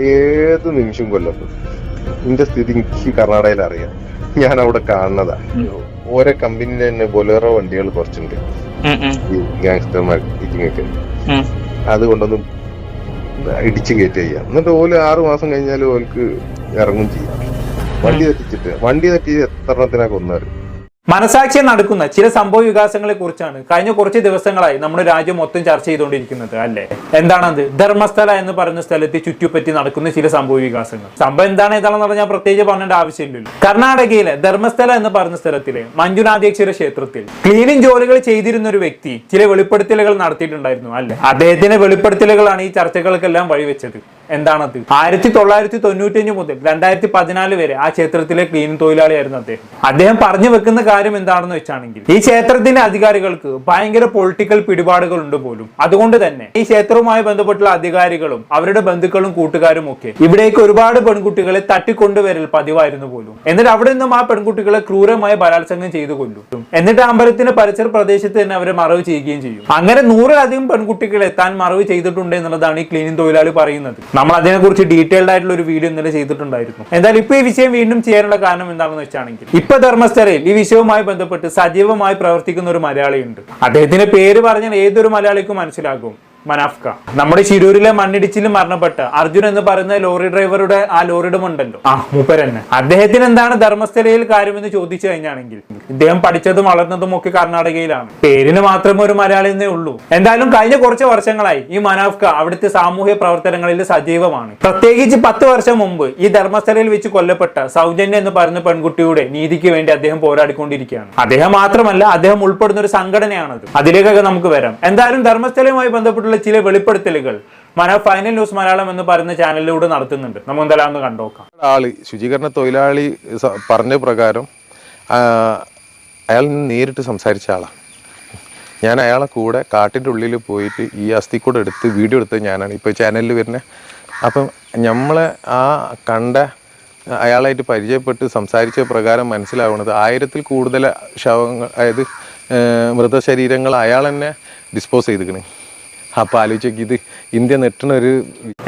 ഏത് നിമിഷം കൊല്ലത്ത്? എന്റെ സ്ഥിതി എനിക്ക് കർണാടകയിൽ അറിയാം. ഞാൻ അവിടെ കാണുന്നതാ. ഓരോ കമ്പനിയിലെ തന്നെ ബൊലേറോ വണ്ടികൾ കുറച്ചുണ്ട്. ഈ ഗാങ്സ്റ്റർമാർ ഒക്കെ. അത് കൊണ്ടൊന്നും ഇടിച്ചു കയറ്റ ചെയ്യാം. എന്നിട്ട് ഓൽ ആറു മാസം കഴിഞ്ഞാൽ ഓൽക്ക് ഇറങ്ങും ചെയ്യാം. വണ്ടി തെറ്റിച്ചിട്ട് വണ്ടി തെറ്റി എത്ര എണ്ണത്തിനാ മനസാക്ഷിയെ നടക്കുന്ന ചില സംഭവ വികാസങ്ങളെ കുറിച്ചാണ് കഴിഞ്ഞ കുറച്ച് ദിവസങ്ങളായി നമ്മുടെ രാജ്യം മൊത്തം ചർച്ച ചെയ്തുകൊണ്ടിരിക്കുന്നത് അല്ലേ? എന്താണത്? ധർമ്മസ്ഥല എന്ന് പറയുന്ന സ്ഥലത്ത് ചുറ്റുപറ്റി നടക്കുന്ന ചില സംഭവ വികാസങ്ങൾ. സംഭവം എന്താണ് ഏതാണെന്ന് പറഞ്ഞാൽ പ്രത്യേകിച്ച് പറഞ്ഞേണ്ട ആവശ്യമില്ലല്ലോ. കർണാടകയിലെ ധർമ്മസ്ഥല എന്ന് പറയുന്ന സ്ഥലത്തിലെ മഞ്ജുനാഥേശ്വര ക്ഷേത്രത്തിൽ ക്ലീനിങ് ജോലികൾ ചെയ്തിരുന്ന ഒരു വ്യക്തി ചില വെളിപ്പെടുത്തലുകൾ നടത്തിയിട്ടുണ്ടായിരുന്നു അല്ലെ? അദ്ദേഹത്തിന്റെ വെളിപ്പെടുത്തലുകളാണ് ഈ ചർച്ചകൾക്കെല്ലാം വഴിവെച്ചത്. എന്താണത്? ആയിരത്തി തൊള്ളായിരത്തി തൊണ്ണൂറ്റി അഞ്ച് മുതൽ രണ്ടായിരത്തി പതിനാല് വരെ ആ ക്ഷേത്രത്തിലെ ക്ലീനിങ് തൊഴിലാളിയായിരുന്നു അദ്ദേഹം. അദ്ദേഹം പറഞ്ഞു വെക്കുന്ന കാര്യം എന്താണെന്ന് വെച്ചാണെങ്കിൽ ഈ ക്ഷേത്രത്തിന്റെ അധികാരികൾക്ക് ഭയങ്കര പൊളിറ്റിക്കൽ പിടിപാടുകൾ ഉണ്ട് പോലും. അതുകൊണ്ട് തന്നെ ഈ ക്ഷേത്രവുമായി ബന്ധപ്പെട്ടുള്ള അധികാരികളും അവരുടെ ബന്ധുക്കളും കൂട്ടുകാരും ഒക്കെ ഇവിടേക്ക് ഒരുപാട് പെൺകുട്ടികളെ തട്ടിക്കൊണ്ടുവരൽ പതിവായിരുന്നു പോലും. എന്നിട്ട് അവിടെ നിന്നും ആ പെൺകുട്ടികളെ ക്രൂരമായി ബലാത്സംഗം ചെയ്തു കൊല്ലും. എന്നിട്ട് അമ്പലത്തിന്റെ പരിസര പ്രദേശത്ത് തന്നെ അവരെ മറവ് ചെയ്യുകയും ചെയ്യും. അങ്ങനെ നൂറിലധികം പെൺകുട്ടികളെ താൻ മറവ് ചെയ്തിട്ടുണ്ട് എന്നുള്ളതാണ് ഈ ക്ലീനിങ് തൊഴിലാളി പറയുന്നത്. നമ്മൾ അതിനെക്കുറിച്ച് ഡീറ്റെയിൽഡ് ആയിട്ടുള്ള ഒരു വീഡിയോ ഇന്നലെ ചെയ്തിട്ടുണ്ടായിരുന്നു. എന്തായാലും ഇപ്പൊ ഈ വിഷയം വീണ്ടും ചെയ്യാനുള്ള കാരണം എന്താണെന്ന് വെച്ചാണെങ്കിൽ ഇപ്പൊ ധർമ്മസ്ഥലയിൽ ഈ വിഷയവുമായി ബന്ധപ്പെട്ട് സജീവമായി പ്രവർത്തിക്കുന്ന ഒരു മലയാളിയുണ്ട്. അദ്ദേഹത്തിന്റെ പേര് പറഞ്ഞാൽ ഏതൊരു മലയാളിക്കും മനസ്സിലാകും. മനാഫ്ക. നമ്മുടെ ശിരൂരിലെ മണ്ണിടിച്ചിൽ മരണപ്പെട്ട അർജുൻ എന്ന് പറയുന്ന ലോറി ഡ്രൈവറുടെ ആ ലോറിയുടെ ഉണ്ടല്ലോ ആ മൂപ്പരന്നെ. അദ്ദേഹത്തിന് എന്താണ് ധർമ്മസ്ഥലയിൽ കാര്യമെന്ന് ചോദിച്ചു കഴിഞ്ഞാണെങ്കിൽ ഇദ്ദേഹം പഠിച്ചതും വളർന്നതും ഒക്കെ കർണാടകയിലാണ്. പേരിന് മാത്രമേ ഒരു മലയാളി എന്നേ ഉള്ളൂ. എന്തായാലും കഴിഞ്ഞ കുറച്ച് വർഷങ്ങളായി ഈ മനാഫ്ക അവിടുത്തെ സാമൂഹ്യ പ്രവർത്തനങ്ങളിൽ സജീവമാണ്. പ്രത്യേകിച്ച് പത്ത് വർഷം മുമ്പ് ഈ ധർമ്മസ്ഥലയിൽ വെച്ച് കൊല്ലപ്പെട്ട സൗജന്യ എന്ന് പറയുന്ന പെൺകുട്ടിയുടെ നീതിക്ക് വേണ്ടി അദ്ദേഹം പോരാടിക്കൊണ്ടിരിക്കുകയാണ്. അദ്ദേഹം മാത്രമല്ല അദ്ദേഹം ഉൾപ്പെടുന്ന ഒരു സംഘടനയാണത്. അതിലേക്കൊക്കെ നമുക്ക് വരാം. എന്തായാലും ധർമ്മസ്ഥലയുമായി ബന്ധപ്പെട്ടുള്ള ചില വെളിപ്പെടുത്തലുകൾ മനോ ഫൈനൽ ന്യൂസ് മലയാളം എന്ന് പറയുന്ന ചാനലിലൂടെ നടത്തുന്നുണ്ട്. നമുക്ക് എന്തായാലും ഒന്ന് കണ്ടോക്കാം ആളി ശുചീകരണ തൊഴിലാളി പറഞ്ഞ പ്രകാരം അയാൾ നേരിട്ട് സംസാരിച്ച ആളാണ് ഞാൻ അയാളെ കൂടെ കാട്ടിന്റെ ഉള്ളിൽ പോയിട്ട് ഈ അസ്ഥി കൂടെ എടുത്ത് വീഡിയോ എടുത്തത് ഞാനാണ്. ഇപ്പോൾ ചാനലിൽ വരുന്നത് അപ്പം നമ്മളെ ആ കണ്ട അയാളായിട്ട് പരിചയപ്പെട്ട് സംസാരിച്ച പ്രകാരം മനസ്സിലാവുന്നത് ആയിരത്തിൽ കൂടുതൽ ശവങ്ങൾ അതായത് മൃതശരീരങ്ങൾ അയാൾ തന്നെ ഡിസ്പോസ് ചെയ്തിക്കണ് അപ്പോൾ ആലോചിച്ചേക്ക് ഇത് ഇന്ത്യ നെട്ടണ ഒരു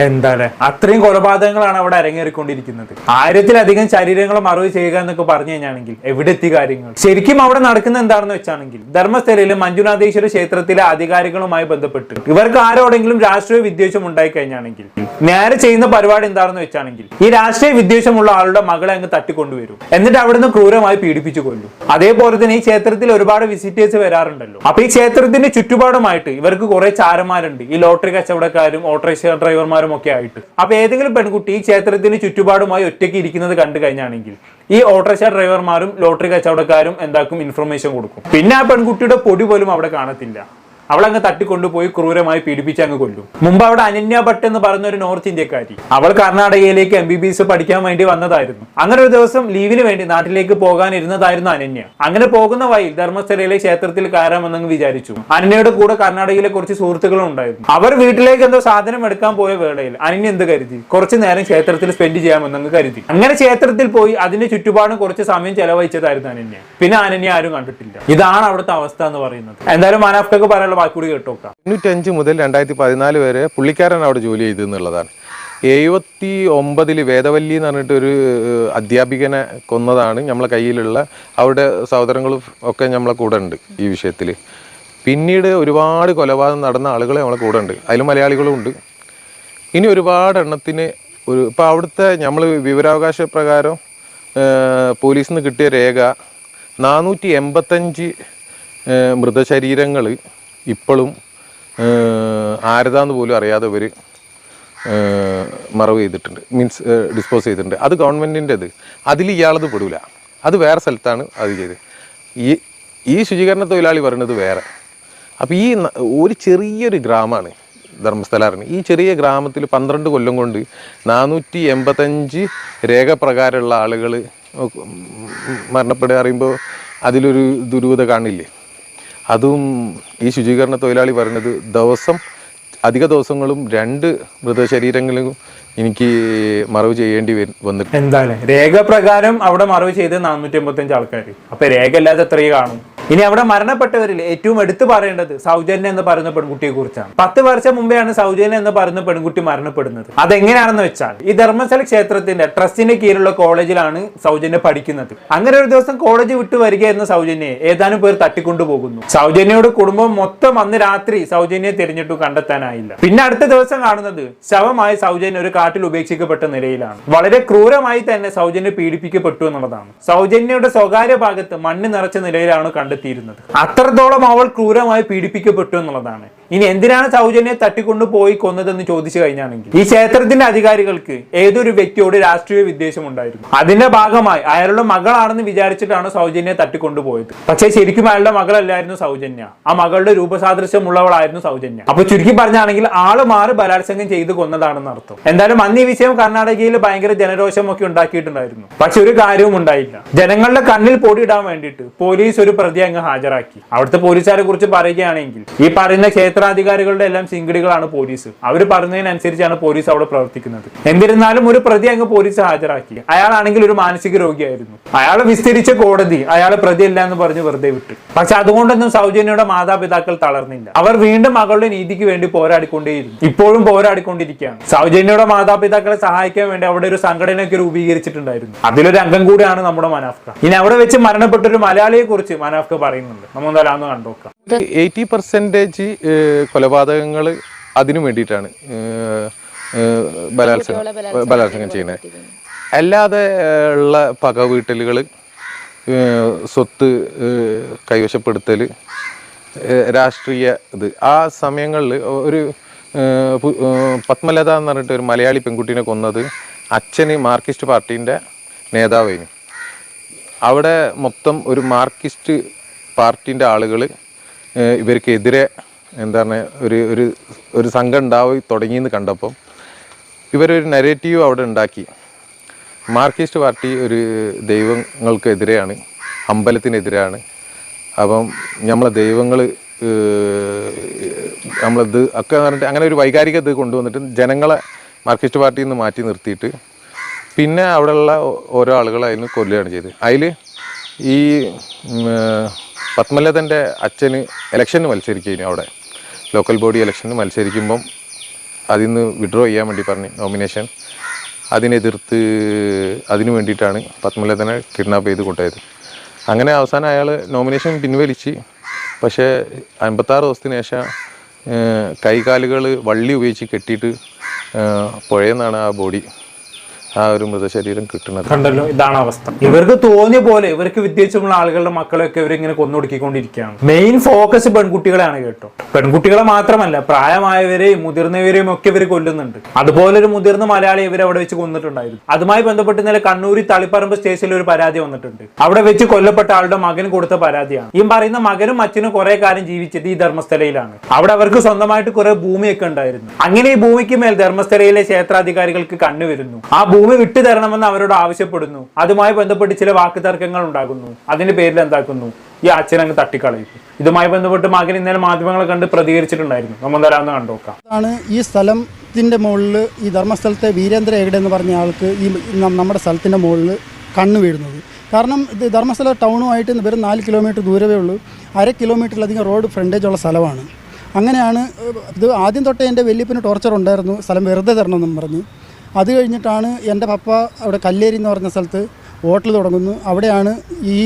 എന്താണ്? അത്രയും കൊലപാതകങ്ങളാണ് അവിടെ അരങ്ങേറിക്കൊണ്ടിരിക്കുന്നത്. ആയിരത്തിലധികം ശരീരങ്ങൾ മറവ് ചെയ്യുക എന്നൊക്കെ പറഞ്ഞു കഴിഞ്ഞാണെങ്കിൽ എവിടെ എത്തി കാര്യങ്ങൾ? ശരിക്കും അവിടെ നടക്കുന്ന എന്താണെന്ന് വെച്ചാണെങ്കിൽ ധർമ്മസ്ഥലയിലെ മഞ്ജുനാഥേശ്വര ക്ഷേത്രത്തിലെ അധികാരികളുമായി ബന്ധപ്പെട്ട് ഇവർക്ക് ആരോടെങ്കിലും രാഷ്ട്രീയ വിദ്വേഷം ഉണ്ടായി കഴിഞ്ഞാണെങ്കിൽ നേരെ ചെയ്യുന്ന പരിപാടി എന്താണെന്ന് വെച്ചാണെങ്കിൽ ഈ രാഷ്ട്രീയ വിദ്വേഷമുള്ള ആളുടെ മകളെ അങ്ങ് തട്ടിക്കൊണ്ടുവരും. എന്നിട്ട് അവിടുന്ന് ക്രൂരമായി പീഡിപ്പിച്ചു കൊല്ലും. അതേപോലെ തന്നെ ഈ ക്ഷേത്രത്തിൽ ഒരുപാട് വിസിറ്റേഴ്സ് വരാറുണ്ടല്ലോ. അപ്പൊ ഈ ക്ഷേത്രത്തിന്റെ ചുറ്റുപാടുമായിട്ട് ഇവർക്ക് കുറെ ചാരന്മാരുണ്ട്. ഈ ലോട്ടറി കച്ചവടക്കാരും ഓട്ടോറിക്ഷ ഡ്രൈവർമാരും ഒക്കെ ആയിട്ട്. അപ്പൊ ഏതെങ്കിലും പെൺകുട്ടി ഈ ക്ഷേത്രത്തിന് ചുറ്റുപാടുമായി ഒറ്റയ്ക്ക് ഇരിക്കുന്നത് കണ്ടു കഴിഞ്ഞാണെങ്കിൽ ഈ ഓട്ടോറിക്ഷ ഡ്രൈവർമാരും ലോട്ടറി കച്ചവടക്കാരും എന്താക്കും ഇൻഫർമേഷൻ കൊടുക്കും. പിന്നെ ആ പെൺകുട്ടിയുടെ പൊടി പോലും അവിടെ കാണത്തില്ല. അവളങ്ങ് തട്ടിക്കൊണ്ടുപോയി ക്രൂരമായി പീഡിപ്പിച്ച് അങ്ങ് കൊല്ലും. മുമ്പ് അവിടെ അനന്യ ഭട്ട് എന്ന് പറഞ്ഞ ഒരു നോർത്ത് ഇന്ത്യക്കാരി. അവൾ കർണാടകയിലേക്ക് എം ബി ബി എസ് പഠിക്കാൻ വേണ്ടി വന്നതായിരുന്നു. അങ്ങനെ ഒരു ദിവസം ലീവിന് വേണ്ടി നാട്ടിലേക്ക് പോകാനിരുന്നതായിരുന്നു അനന്യ. അങ്ങനെ പോകുന്ന വഴി ധർമ്മസ്ഥലയിലെ ക്ഷേത്രത്തിൽ കയറാമെന്നങ്ങ് വിചാരിച്ചു. അനന്യയുടെ കൂടെ കർണാടകയിലെ കുറച്ച് സുഹൃത്തുക്കളും ഉണ്ടായിരുന്നു. അവർ വീട്ടിലേക്ക് എന്തോ സാധനം എടുക്കാൻ പോയ വേളയിൽ അനന്യ എന്ത് കരുതി? കുറച്ചു നേരം ക്ഷേത്രത്തിൽ സ്പെൻഡ് ചെയ്യാമെന്നങ്ങ് കരുതി. അങ്ങനെ ക്ഷേത്രത്തിൽ പോയി അതിന്റെ ചുറ്റുപാടും കുറച്ച് സമയം ചെലവഴിച്ചതായിരുന്നു അനന്യ. പിന്നെ അനന്യ ആരും കണ്ടിട്ടില്ല. ഇതാണ് അവിടുത്തെ അവസ്ഥ എന്ന് പറയുന്നത്. എന്തായാലും മാനാഫ്റ്റക്ക് പറയാനുള്ള ബാക്കി കൂടി കേട്ടോക്കാം തൊണ്ണൂറ്റഞ്ച് മുതൽ രണ്ടായിരത്തി പതിനാല് വരെ പുള്ളിക്കാരൻ അവിടെ ജോലി ചെയ്തു എന്നുള്ളതാണ്. എഴുപത്തി ഒമ്പതിൽ വേദവല്ലി എന്ന് പറഞ്ഞിട്ട് ഒരു അധ്യാപികനെ കൊന്നതാണ് നമ്മളെ കയ്യിലുള്ള അവരുടെ സഹോദരങ്ങളും ഒക്കെ നമ്മളെ കൂടെ ഉണ്ട് ഈ വിഷയത്തിൽ പിന്നീട് ഒരുപാട് കൊലപാതകം നടന്ന ആളുകൾ നമ്മളെ കൂടെ ഉണ്ട്. അതിൽ മലയാളികളും ഉണ്ട്. ഇനി ഒരുപാട് എണ്ണത്തിന് ഒരു ഇപ്പോൾ അവിടുത്തെ നമ്മൾ വിവരാവകാശ പ്രകാരം പോലീസിൽ നിന്ന് കിട്ടിയ രേഖ നാനൂറ്റി എൺപത്തഞ്ച് മൃതശരീരങ്ങൾ ഇപ്പോഴും ആരതാന്ന് പോലും അറിയാതെ ഇവർ മറവ് ചെയ്തിട്ടുണ്ട്. മീൻസ് ഡിസ്പോസ് ചെയ്തിട്ടുണ്ട്. അത് ഗവൺമെന്റിന്റെത് അതിൽ ഇയാളത് പെടൂല. അത് വേറെ സ്ഥലത്താണ് അത് ചെയ്ത്. ഈ ഈ ശുചീകരണ തൊഴിലാളി പറയുന്നത് വേറെ. അപ്പോൾ ഈ ഒരു ചെറിയൊരു ഗ്രാമമാണ് ധർമ്മസ്ഥലാറിന്. ഈ ചെറിയ ഗ്രാമത്തിൽ പന്ത്രണ്ട് കൊല്ലം കൊണ്ട് നാനൂറ്റി എൺപത്തഞ്ച് രേഖ പ്രകാരമുള്ള ആളുകൾ മരണപ്പെടുക അറിയുമ്പോൾ അതിലൊരു ദുരൂഹത കാണില്ലേ? അതും ഈ ശുചീകരണ തൊഴിലാളി പറയുന്നത് ദിവസം അധിക ദിവസങ്ങളും രണ്ട് മൃതശരീരങ്ങളിലും എനിക്ക് മറവ് ചെയ്യേണ്ടി വന്നിട്ടുണ്ട്. എന്താണ്? രേഖ പ്രകാരം അവിടെ മറവ് ചെയ്ത് നാനൂറ്റി അമ്പത്തി അഞ്ച് ആൾക്കാർ അപ്പൊ രേഖ അല്ലാതെ എത്രയും കാണും? ഇനി അവിടെ മരണപ്പെട്ടവരിൽ ഏറ്റവും എടുത്തു പറയേണ്ടത് സൗജന്യ എന്ന് പറയുന്ന പെൺകുട്ടിയെ കുറിച്ചാണ്. പത്ത് വർഷം മുമ്പെയാണ് സൗജന്യ എന്ന് പറയുന്ന പെൺകുട്ടി മരണപ്പെടുന്നത്. അതെങ്ങനെയാണെന്ന് വെച്ചാൽ ഈ ധർമ്മസ്ഥല ക്ഷേത്രത്തിന്റെ ട്രസ്റ്റിന്റെ കീഴിലുള്ള കോളേജിലാണ് സൗജന്യ പഠിക്കുന്നത്. അങ്ങനെ ഒരു ദിവസം കോളേജ് വിട്ടു വരികയായിരുന്ന സൗജന്യയെ ഏതാനും പേർ തട്ടിക്കൊണ്ടുപോകുന്നു സൗജന്യയുടെ കുടുംബം മൊത്തം അന്ന് രാത്രി സൗജന്യയെ തിരഞ്ഞിട്ടും കണ്ടെത്താനായില്ല. പിന്നെ അടുത്ത ദിവസം കാണുന്നത് ശവമായി സൗജന്യ ഒരു കാട്ടിൽ ഉപേക്ഷിക്കപ്പെട്ട നിലയിലാണ്. വളരെ ക്രൂരമായി തന്നെ സൗജന്യ പീഡിപ്പിക്കപ്പെട്ടു എന്നുള്ളതാണ്. സൗജന്യയുടെ സ്വകാര്യ ഭാഗത്ത് മണ്ണ് നിറച്ച നിലയിലാണ് കണ്ടെത്തിയിരുന്നത് അത്രത്തോളം അവൾ ക്രൂരമായി പീഡിപ്പിക്കപ്പെട്ടു എന്നുള്ളതാണ്. ഇനി എന്തിനാണ് സൗജന്യെ തട്ടിക്കൊണ്ടു പോയി കൊന്നതെന്ന് ചോദിച്ചു കഴിഞ്ഞാണെങ്കിൽ ഈ ക്ഷേത്രത്തിന്റെ അധികാരികൾക്ക് ഏതൊരു വ്യക്തിയോട് രാഷ്ട്രീയ വിദ്വേഷം ഉണ്ടായിരുന്നു? അതിന്റെ ഭാഗമായി അയാളുടെ മകളാണെന്ന് വിചാരിച്ചിട്ടാണ് സൗജന്യെ തട്ടിക്കൊണ്ടുപോയത് പക്ഷേ ശരിക്കും അയാളുടെ മകളല്ലായിരുന്നു സൗജന്യ. ആ മകളുടെ രൂപസാദൃശ്യമുള്ളവളായിരുന്നു സൗജന്യ. അപ്പൊ ചുരുക്കി പറഞ്ഞാണെങ്കിൽ ആൾ മാറി ബലാത്സംഗം ചെയ്ത് കൊന്നതാണെന്ന് അർത്ഥം. എന്തായാലും അന്ന് ഈ വിഷയം കർണാടകയിൽ ഭയങ്കര ജനരോഷമൊക്കെ ഉണ്ടാക്കിയിട്ടുണ്ടായിരുന്നു. പക്ഷെ ഒരു കാര്യവും ഉണ്ടായില്ല. ജനങ്ങളുടെ കണ്ണിൽ പൊടിയിടാൻ വേണ്ടിയിട്ട് പോലീസ് ഒരു പ്രതി അങ്ങ് ഹാജരാക്കി. അവിടുത്തെ പോലീസുകാരെ കുറിച്ച് പറയുകയാണെങ്കിൽ ഈ പറയുന്ന ക്ഷേത്രാധികാരികളുടെ എല്ലാം ചിങ്കിടികളാണ് പോലീസ്. അവർ പറഞ്ഞതിനനുസരിച്ചാണ് പോലീസ് അവിടെ പ്രവർത്തിക്കുന്നത്. എന്നിരുന്നാലും ഒരു പ്രതി അങ്ങ് പോലീസ് ഹാജരാക്കി. അയാളാണെങ്കിൽ ഒരു മാനസിക രോഗിയായിരുന്നു. അയാൾ വിസ്തരിച്ച കോടതി അയാൾ പ്രതിയല്ല എന്ന് പറഞ്ഞ് വെറുതെ വിട്ടു. പക്ഷെ അതുകൊണ്ടൊന്നും സൗജന്യയുടെ മാതാപിതാക്കൾ തളർന്നില്ല. അവർ വീണ്ടും മകളുടെ നീതിക്ക് വേണ്ടി പോരാടിക്കൊണ്ടേയിരുന്നു. ഇപ്പോഴും പോരാടിക്കൊണ്ടിരിക്കുകയാണ്. സൗജന്യയുടെ മാതാപിതാക്കളെ സഹായിക്കാൻ വേണ്ടി അവിടെ ഒരു സംഘടനയൊക്കെ രൂപീകരിച്ചിട്ടുണ്ടായിരുന്നു. അതിലൊരു അംഗം കൂടിയാണ് നമ്മുടെ മനാഫ്ക. ഇനി അവിടെ വെച്ച് മരണപ്പെട്ട ഒരു മലയാളിയെ കുറിച്ച് മനാഫ്ക പറയുന്നുണ്ട്. നമ്മൾ എന്തായാലും കണ്ടോക്കാം. എയ്റ്റി പെർസെന്റേജ് കൊലപാതകങ്ങൾ അതിനു വേണ്ടിയിട്ടാണ് ബലാത്സംഗം ബലാത്സംഗം ചെയ്യുന്നത്. അല്ലാതെ ഉള്ള പക വീട്ടലുകൾ സ്വത്ത് കൈവശപ്പെടുത്തൽ രാഷ്ട്രീയ ഇത്. ആ സമയങ്ങളിൽ ഒരു പത്മലത എന്ന് പറഞ്ഞിട്ട് ഒരു മലയാളി പെൺകുട്ടീനെ കൊന്നത് അച്ഛന് മാർക്കിസ്റ്റ് പാർട്ടീന്റെ നേതാവായിരുന്നു. അവിടെ മൊത്തം ഒരു മാർക്കിസ്റ്റ് പാർട്ടീന്റെ ആളുകൾ ഇവർക്കെതിരെ എന്താണ് ഒരു ഒരു ഒരു സംഘം ഉണ്ടായി തുടങ്ങിയെന്ന് കണ്ടപ്പം ഇവരൊരു നെഗറ്റീവ് അവിടെ ഉണ്ടാക്കി. മാർക്സിസ്റ്റ് പാർട്ടി ഒരു ദൈവങ്ങൾക്കെതിരെയാണ് അമ്പലത്തിനെതിരാണ് അപ്പം നമ്മളെ ദൈവങ്ങൾ നമ്മളിത് ഒക്കെ പറഞ്ഞിട്ട് അങ്ങനെ ഒരു വൈകാരിക ഇത് കൊണ്ടുവന്നിട്ട് ജനങ്ങളെ മാർക്സിസ്റ്റ് പാർട്ടിയിൽ നിന്ന് മാറ്റി നിർത്തിയിട്ട് പിന്നെ അവിടെയുള്ള ഓരോ ആളുകളെ അതിന് കൊല്ലുകയാണ് ചെയ്തത്. അതിൽ ഈ പത്മലതന്റെ അച്ഛന് ഇലക്ഷന് മത്സരിക്കുന്നു അവിടെ. ലോക്കൽ ബോഡി ഇലക്ഷനിൽ മത്സരിക്കുമ്പം അതിൽ നിന്ന് വിഡ്രോ ചെയ്യാൻ വേണ്ടി പറഞ്ഞു നോമിനേഷൻ. അതിനെതിർത്ത് അതിനു വേണ്ടിയിട്ടാണ് പത്മലതനെ കിഡ്നാപ്പ് ചെയ്ത് കൊണ്ടുപോയത്. അങ്ങനെ അവസാനം അയാൾ നോമിനേഷൻ പിൻവലിച്ച്. പക്ഷേ അൻപത്താറ് ദിവസത്തിന് ശേഷം കൈകാലുകൾ വള്ളി ഉപയോഗിച്ച് കെട്ടിയിട്ട് പുഴയെന്നാണ് ആ ബോഡി ആ ഒരു മൃതശരീരം കിട്ടുന്നത്. കണ്ടല്ലോ ഇതാണ് അവസ്ഥ. ഇവർക്ക് തോന്നിയ പോലെ ഇവർക്ക് വിദ്യാഭ്യാസമുള്ള ആളുകളുടെ മക്കളെയൊക്കെ ഇവരിങ്ങനെ കൊന്നൊടുക്കിക്കൊണ്ടിരിക്കുകയാണ്. മെയിൻ ഫോക്കസ് പെൺകുട്ടികളെയാണ് കേട്ടോ. പെൺകുട്ടികളെ മാത്രമല്ല പ്രായമായവരെയും മുതിർന്നവരെയും ഒക്കെ ഇവർ കൊല്ലുന്നുണ്ട്. അതുപോലെ ഒരു മുതിർന്ന മലയാളി ഇവർ അവിടെ വെച്ച് കൊന്നിട്ടുണ്ടായിരുന്നു. അതുമായി ബന്ധപ്പെട്ട് ഇന്നലെ കണ്ണൂരി തളിപ്പറമ്പ് സ്റ്റേഷനിൽ ഒരു പരാതി വന്നിട്ടുണ്ട്. അവിടെ വെച്ച് കൊല്ലപ്പെട്ട ആളുടെ മകൻ കൊടുത്ത പരാതിയാണ്. ഈ പറയുന്ന മകനും അച്ഛനും കുറെ കാലം ജീവിച്ചത് ഈ ധർമ്മസ്ഥലയിലാണ്. അവിടെ അവർക്ക് സ്വന്തമായിട്ട് കുറെ ഭൂമിയൊക്കെ ഉണ്ടായിരുന്നു. അങ്ങനെ ഈ ഭൂമിക്ക് മേൽ ധർമ്മസ്ഥലയിലെ ക്ഷേത്രാധികാരികൾക്ക് കണ്ണുവരുന്നു. ആ ഭൂമി വിട്ടു തരണമെന്ന് അവരോട് ആവശ്യപ്പെടുന്നു. അതുമായി ബന്ധപ്പെട്ട് ചില വാക്ക് തർക്കങ്ങൾ ഉണ്ടാകുന്നു. അതിന്റെ പേരിൽ എന്താക്കുന്നു? ഈ അച്ഛൻ അങ്ങ് തട്ടിക്കളയും. ഇതുമായി ബന്ധപ്പെട്ട് മകൻ ഇന്നലെ മാധ്യമങ്ങളെ കണ്ട് പ്രതികരിച്ചിട്ടുണ്ടായിരുന്നു. നമ്മൾ തരാമെന്ന് കണ്ടുനോക്കാം ആണ് ഈ സ്ഥലത്തിന്റെ മുകളിൽ ഈ ധർമ്മസ്ഥലത്തെ വീരേന്ദ്ര ഏകടെ എന്ന് പറഞ്ഞ ആൾക്ക് ഈ നമ്മുടെ സ്ഥലത്തിന്റെ മുകളിൽ കണ്ണു വീഴുന്നത്. കാരണം ഇത് ധർമ്മസ്ഥല ടൗണുമായിട്ട് വെറും നാല് കിലോമീറ്റർ ദൂരമേ ഉള്ളൂ. അര കിലോമീറ്ററിലധികം റോഡ് ഫ്രണ്ടേജ് ഉള്ള സ്ഥലമാണ്. അങ്ങനെയാണ് ഇത് ആദ്യം തൊട്ടേ എന്റെ വലിയപ്പിന് ടോർച്ചർ ഉണ്ടായിരുന്നു. സ്ഥലം വെറുതെ തരണമെന്നും പറഞ്ഞ്. അത് കഴിഞ്ഞിട്ടാണ് എന്റെ പപ്പ അവിടെ കല്ലേരി എന്ന് പറഞ്ഞ സ്ഥലത്ത് ഹോട്ടൽ തുടങ്ങുന്നു. അവിടെയാണ് ഈ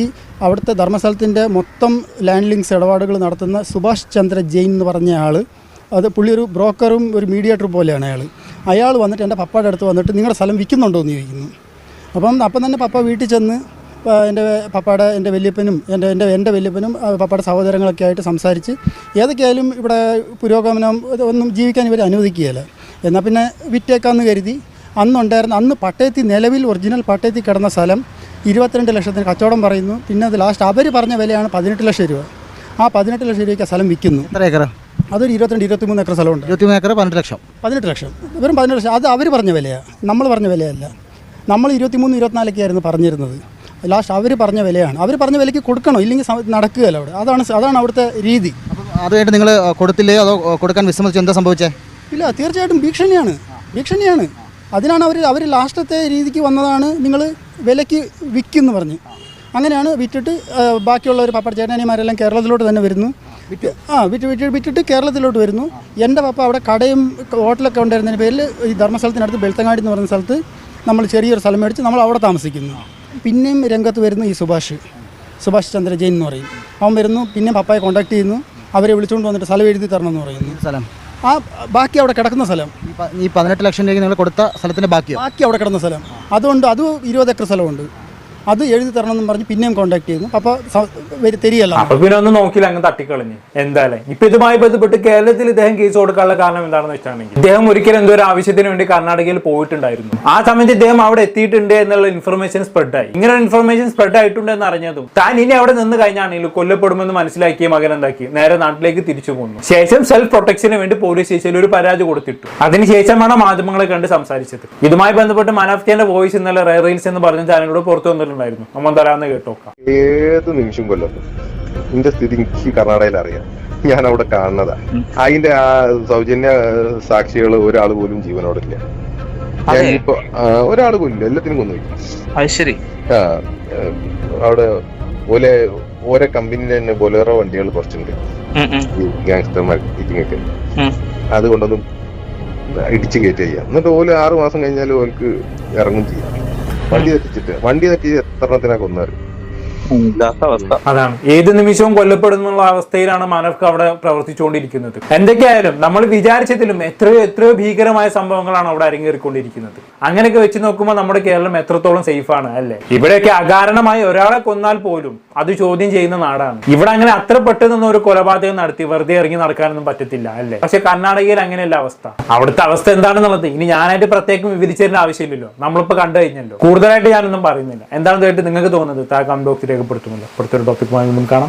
അവിടുത്തെ ധർമ്മസ്ഥലത്തിന്റെ മൊത്തം ലാൻഡ് ലിങ്ക്സ് ഇടപാടുകൾ നടത്തുന്ന സുഭാഷ് ചന്ദ്ര ജെയിൻ എന്ന് പറഞ്ഞ ആൾ അത് പുള്ളി ഒരു ബ്രോക്കറും ഒരു മീഡിയേറ്റർ പോലെയാണ് അയാൾ അയാൾ വന്നിട്ട് എന്റെ പപ്പയുടെ അടുത്ത് വന്നിട്ട് നിങ്ങളുടെ സ്ഥലം വിൽക്കുന്നുണ്ടോ? എന്ന് ചോദിക്കുന്നു. അപ്പം അപ്പം തന്നെ പപ്പ വീട്ടിൽ ചെന്ന് എന്റെ പപ്പയുടെ എന്റെ വല്യപ്പനും എന്റെ എന്റെ എന്റെ വല്യപ്പനും പപ്പയുടെ സഹോദരങ്ങളൊക്കെ ആയിട്ട് സംസാരിച്ച് ഏതൊക്കെയായാലും ഇവിടെ പുരോഗമനം ഒന്നും ജീവിക്കാൻ ഇവർ അനുവദിക്കുകയില്ല. എന്നാൽ പിന്നെ വിറ്റേക്കാന്ന് കരുതി അന്നുണ്ടായിരുന്ന അന്ന് പട്ടയത്തിൽ നിലവിൽ ഒറിജിനൽ പട്ടയത്തിൽ കിടന്ന സ്ഥലം ഇരുപത്തിരണ്ട് ലക്ഷത്തിന് കച്ചവടം പറയുന്നു. പിന്നെ അത് ലാസ്റ്റ് അവർ പറഞ്ഞ വിലയാണ് പതിനെട്ട് ലക്ഷം രൂപ. ആ പതിനെട്ട് ലക്ഷം രൂപയ്ക്ക് സ്ഥലം വിൽക്കുന്നു. എത്ര ഏക്കർ അതൊരു ഇരുപത്തിരണ്ട് ഇരുപത്തിമൂന്ന് ഏക്കർ സ്ഥലമുണ്ട്. ഇരുപത്തിമൂന്ന് ഏക്കർ പതിനെട്ട് ലക്ഷം. പതിനെട്ട് ലക്ഷം. വെറും പതിനെട്ട് ലക്ഷം. അത് അവർ പറഞ്ഞ വിലയാണ് നമ്മൾ പറഞ്ഞ വിലയല്ല. നമ്മൾ ഇരുപത്തിമൂന്ന് ഇരുപത്തിനാലൊക്കെ ആയിരുന്നു പറഞ്ഞിരുന്നത്. ലാസ്റ്റ് അവർ പറഞ്ഞ വിലയാണ്. അവർ പറഞ്ഞ വിലയ്ക്ക് കൊടുക്കണോ? ഇല്ലെങ്കിൽ നടക്കുകയല്ല അവിടെ. അതാണ് അതാണ് അവിടുത്തെ രീതി. അപ്പം അത് നിങ്ങൾ കൊടുത്തില്ലേ? അതോ കൊടുക്കാൻ വിസമ്മതിച്ചു എന്താ സംഭവിച്ചേ? ഇല്ല തീർച്ചയായിട്ടും ഭീഷണിയാണ്. ഭീഷണിയാണ്. അതിനാണ് അവർ അവർ ലാസ്റ്റത്തെ രീതിക്ക് വന്നതാണ് നിങ്ങൾ വിലയ്ക്ക് വിൽക്കുമെന്ന് പറഞ്ഞ്. അങ്ങനെയാണ് വിറ്റിട്ട് ബാക്കിയുള്ളവർ പപ്പട ചേട്ടനിമാരെല്ലാം കേരളത്തിലോട്ട് തന്നെ വരുന്നു. ആ വിറ്റ് വിറ്റ് വിറ്റിട്ട് കേരളത്തിലോട്ട് വരുന്നു. എന്റെ പപ്പ അവിടെ കടയും ഹോട്ടലൊക്കെ ഉണ്ടായിരുന്നതിന് പേരിൽ ഈ ധർമ്മസ്ഥലത്തിനടുത്ത് ബെൽത്തങ്ങാടി എന്ന് പറയുന്ന സ്ഥലത്ത് നമ്മൾ ചെറിയൊരു സ്ഥലം മേടിച്ച് നമ്മൾ അവിടെ താമസിക്കുന്നു. പിന്നെയും രംഗത്ത് വരുന്നു ഈ സുഭാഷ്. സുഭാഷ് ചന്ദ്ര ജെയിൻ എന്ന് പറയും. അവൻ വരുന്നു പിന്നെ പപ്പായെ കോൺടാക്ട് ചെയ്യുന്നു. അവരെ വിളിച്ചുകൊണ്ട് വന്നിട്ട് സ്ഥലം എഴുതി തരണം എന്ന് പറയുന്നു. സ്ഥലം? ആ ബാക്കി അവിടെ കിടക്കുന്ന സ്ഥലം. ഈ പതിനെട്ട് ലക്ഷം രൂപ നിങ്ങൾ കൊടുത്ത സ്ഥലത്തിന്റെ ബാക്കി ബാക്കി അവിടെ കിടന്ന സ്ഥലം. അതുകൊണ്ട് അത് ഇരുപത് ഏക്കർ സ്ഥലമുണ്ട്. അത് എഴുതി തരണം എന്ന് പറഞ്ഞ് പിന്നെയും കോൺടാക്ട് ചെയ്യുന്നു. അപ്പോൾ തരികയല്ല അപ്പൊ പിന്നെ ഒന്നും നോക്കില്ല അങ്ങ് തട്ടിക്കളഞ്ഞ്. എന്തായാലും. ഇപ്പൊ ഇതുമായി ബന്ധപ്പെട്ട് കേരളത്തിൽ ഇദ്ദേഹം കേസ് കൊടുക്കാനുള്ള കാരണം എന്താണെന്ന് വെച്ചാണെങ്കിൽ ഇദ്ദേഹം ഒരിക്കലും എന്തോ ഒരു ആവശ്യത്തിന് വേണ്ടി കർണാടകയിൽ പോയിട്ടുണ്ടായിരുന്നു. ആ സമയത്ത് ഇദ്ദേഹം അവിടെ എത്തിയിട്ടുണ്ട് എന്നുള്ള ഇൻഫർമേഷൻ സ്പ്രെഡ് ആയി. ഇങ്ങനെ ഇൻഫർമേഷൻ സ്പ്രെഡ് ആയിട്ടുണ്ട് എന്ന് അറിഞ്ഞതും താൻ ഇനി അവിടെ നിന്ന് കഴിഞ്ഞാണെങ്കിൽ കൊല്ലപ്പെടുമെന്ന് മനസ്സിലാക്കിയ മകൻ എന്താക്കി? നേരെ നാട്ടിലേക്ക് തിരിച്ചു പോന്നു. ശേഷം സെൽഫ് പ്രൊട്ടക്ഷന് വേണ്ടി പോലീസ് സ്റ്റേഷനിൽ ഒരു പരാതി കൊടുത്തിട്ടു. അതിനുശേഷമാണ് മാധ്യമങ്ങളെ കണ്ട് സംസാരിച്ചത്. ഇതുമായി ബന്ധപ്പെട്ട് മനാഫ്റ്റിന്റെ വോയിസ് ഇന്നലെ റേ എന്ന് പറഞ്ഞ ചാനലിലൂടെ പുറത്തു വന്നിട്ടുണ്ടായിരുന്നു നമ്മൾ തരാമെന്ന് കേട്ടോക്കാം. ഏത് നിമിഷം കൊല്ലം എന്റെ സ്ഥിതി എനിക്ക് കർണാടകയിൽ അറിയാം. ഞാൻ അവിടെ കാണുന്നതാ. അതിന്റെ ആ സൗജന്യ സാക്ഷികൾ ഒരാൾ പോലും ജീവനോടില്ല ഇല്ല. ഇപ്പൊ ഒരാൾ കൊല്ലില്ല എല്ലാത്തിനും കൊന്നു ശരി. ആ അവിടെ പോലെ ഓരോ കമ്പനി തന്നെ ബൊലേറോ വണ്ടികൾ കുറച്ചുണ്ട്. ഈ ഗാങ്സ്റ്റർ മാർക്കറ്റിംഗ് ഒക്കെ. ഉം. അത് കൊണ്ടൊന്നും ഇടിച്ചു കയറ്റുക ചെയ്യാം എന്നിട്ട് ഓൽ ആറു മാസം കഴിഞ്ഞാൽ ഓൽക്ക് ഇറങ്ങും ചെയ്യാം. വണ്ടി തെറ്റിച്ചിട്ട്. വണ്ടി തെറ്റിച്ച് എത്ര എണ്ണത്തിനാ അതാണ്. ഏത് നിമിഷവും കൊല്ലപ്പെടുന്നുള്ള അവസ്ഥയിലാണ് മാനവ്ക അവിടെ പ്രവർത്തിച്ചുകൊണ്ടിരിക്കുന്നത്. എന്തൊക്കെയായാലും നമ്മൾ വിചാരിച്ചതിലും എത്രയോ എത്രയോ ഭീകരമായ സംഭവങ്ങളാണ് അവിടെ അരങ്ങേറിക്കൊണ്ടിരിക്കുന്നത്. അങ്ങനെയൊക്കെ വെച്ച് നോക്കുമ്പോൾ നമ്മുടെ കേരളം എത്രത്തോളം സേഫ് ആണ് അല്ലേ? ഇവിടെയൊക്കെ അകാരണമായി ഒരാളെ കൊന്നാൽ പോലും അത് ചോദ്യം ചെയ്യുന്ന നാടാണ്. ഇവിടെ അങ്ങനെ അത്ര പെട്ടെന്നൊന്നും ഒരു കൊലപാതകം നടത്തി വെറുതെ ഇറങ്ങി നടക്കാനൊന്നും പറ്റത്തില്ല അല്ലേ? പക്ഷെ കർണാടകയിൽ അങ്ങനെയല്ല അവസ്ഥ. അവിടുത്തെ അവസ്ഥ എന്താണെന്നുള്ളത് ഇനി ഞാനായിട്ട് പ്രത്യേകം വിവരിച്ചതിന്റെ ആവശ്യമില്ലല്ലോ. നമ്മളിപ്പോ കണ്ടു കഴിഞ്ഞല്ലോ. കൂടുതലായിട്ട് ഞാനൊന്നും പറയുന്നില്ല. എന്താണെന്ന് കേട്ട് നിങ്ങൾക്ക് തോന്നുന്നത്? താ കമന്റ് രേഖപ്പെടുത്തുമല്ലോ അടുത്തൊരു ടോപ്പിക്കുമായി വീണ്ടും കാണാം.